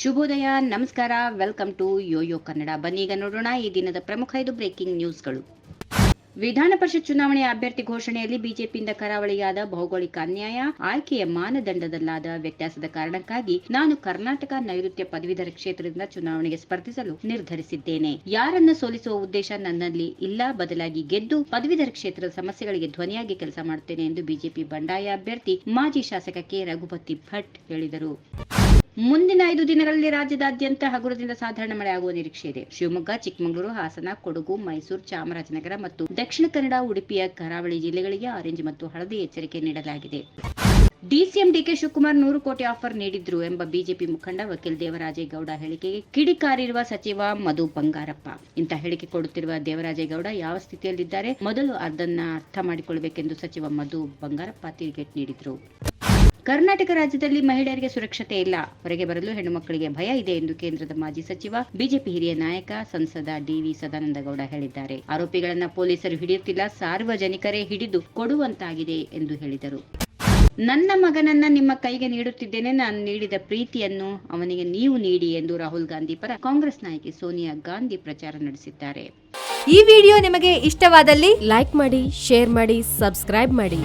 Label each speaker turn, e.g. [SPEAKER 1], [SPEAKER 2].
[SPEAKER 1] ಶುಭೋದಯ, ನಮಸ್ಕಾರ welcome to Yoyo Kannada ಬನ್ನಿ ಈಗ ನೋಡೋಣ ಈ ದಿನದ ಪ್ರಮುಖ ಐದು ಬ್ರೇಕಿಂಗ್ ನ್ಯೂಸ್ಗಳು ವಿಧಾನ ಪರಿಷತ್ ಚುನಾವಣೆಯ ಅಭ್ಯರ್ಥಿ ಘೋಷಣೆಯಲ್ಲಿ ಬಿಜೆಪಿಯಿಂದ ಕರಾವಳಿಯಾದ ಭೌಗೋಳಿಕ ಅನ್ಯಾಯ, ಆಯ್ಕೆಯ ಮಾನದಂಡದಲ್ಲಾದ ವ್ಯತ್ಯಾಸದ ಕಾರಣಕ್ಕಾಗಿ ನಾನು ಕರ್ನಾಟಕ ನೈಋತ್ಯ ಪದವೀಧರ ಕ್ಷೇತ್ರದಿಂದ ಚುನಾವಣೆಗೆ ಸ್ಪರ್ಧಿಸಲು ನಿರ್ಧರಿಸಿದ್ದೇನೆ. ಯಾರನ್ನ ಸೋಲಿಸುವ ಉದ್ದೇಶ ನನ್ನಲ್ಲಿ ಇಲ್ಲ, ಬದಲಾಗಿ ಗೆದ್ದು ಪದವೀಧರ ಕ್ಷೇತ್ರದ ಸಮಸ್ಯೆಗಳಿಗೆ ಧ್ವನಿಯಾಗಿ ಕೆಲಸ ಮಾಡುತ್ತೇನೆ ಎಂದು ಬಿಜೆಪಿ ಬಂಡಾಯ ಅಭ್ಯರ್ಥಿ ಮಾಜಿ ಶಾಸಕ ಕೆ. ರಘುಪತಿ ಭಟ್ ಹೇಳಿದರು. ಮುಂದಿನ ಐದು ದಿನಗಳಲ್ಲಿ ರಾಜ್ಯದಾದ್ಯಂತ ಹಗುರದಿಂದ ಸಾಧಾರಣ ಮಳೆ ಆಗುವ ನಿರೀಕ್ಷೆ ಇದೆ. ಶಿವಮೊಗ್ಗ, ಚಿಕ್ಕಮಗಳೂರು, ಹಾಸನ, ಕೊಡಗು, ಮೈಸೂರು, ಚಾಮರಾಜನಗರ ಮತ್ತು ದಕ್ಷಿಣ ಕನ್ನಡ, ಉಡುಪಿಯ ಕರಾವಳಿ ಜಿಲ್ಲೆಗಳಿಗೆ ಆರೆಂಜ್ ಮತ್ತು ಹಳದಿ ಎಚ್ಚರಿಕೆ ನೀಡಲಾಗಿದೆ. ಡಿಸಿಎಂ ಡಿಕೆ ಶಿವಕುಮಾರ್ ನೂರು ಕೋಟಿ ಆಫರ್ ನೀಡಿದ್ರು ಎಂಬ ಬಿಜೆಪಿ ಮುಖಂಡ ವಕೀಲ್ ದೇವರಾಜೇಗೌಡ ಹೇಳಿಕೆಗೆ ಕಿಡಿಕಾರಿರುವ ಸಚಿವ ಮಧು ಬಂಗಾರಪ್ಪ. ಇಂತಹ ಹೇಳಿಕೆ ಕೊಡುತ್ತಿರುವ ದೇವರಾಜೇಗೌಡ ಯಾವ ಸ್ಥಿತಿಯಲ್ಲಿದ್ದಾರೆ? ಮೊದಲು ಅದನ್ನ ಅರ್ಥ ಮಾಡಿಕೊಳ್ಳಬೇಕೆಂದು ಸಚಿವ ಮಧು ಬಂಗಾರಪ್ಪ ತಿರುಗೇಟ್ ನೀಡಿದ್ರು. ಕರ್ನಾಟಕ ರಾಜ್ಯದಲ್ಲಿ ಮಹಿಳೆಯರಿಗೆ ಸುರಕ್ಷತೆ ಇಲ್ಲ. ಹೊರಗೆ ಬರಲು ಹೆಣ್ಣು ಮಕ್ಕಳಿಗೆ ಭಯ ಇದೆ ಎಂದು ಕೇಂದ್ರದ ಮಾಜಿ ಸಚಿವ, ಬಿಜೆಪಿ ಹಿರಿಯ ನಾಯಕ ಸಂಸದ ಡಿವಿ ಸದಾನಂದಗೌಡ ಹೇಳಿದ್ದಾರೆ. ಆರೋಪಿಗಳನ್ನ ಪೊಲೀಸರು ಹಿಡಿಯುತ್ತಿಲ್ಲ, ಸಾರ್ವಜನಿಕರೇ ಹಿಡಿದು ಕೊಡುವಂತಾಗಿದೆ ಎಂದು ಹೇಳಿದರು. ನನ್ನ ಮಗನನ್ನ ನಿಮ್ಮ ಕೈಗೆ ನೀಡುತ್ತಿದ್ದೇನೆ. ನಾನು ನೀಡಿದ ಪ್ರೀತಿಯನ್ನು ಅವನಿಗೆ ನೀವು ನೀಡಿ ಎಂದು ರಾಹುಲ್ ಗಾಂಧಿ ಪರ ಕಾಂಗ್ರೆಸ್ ನಾಯಕಿ ಸೋನಿಯಾ ಗಾಂಧಿ ಪ್ರಚಾರ ನಡೆಸಿದ್ದಾರೆ.
[SPEAKER 2] ಈ ವಿಡಿಯೋ ನಿಮಗೆ ಇಷ್ಟವಾದಲ್ಲಿ ಲೈಕ್ ಮಾಡಿ, ಶೇರ್ ಮಾಡಿ, ಸಬ್ಸ್ಕ್ರೈಬ್ ಮಾಡಿ.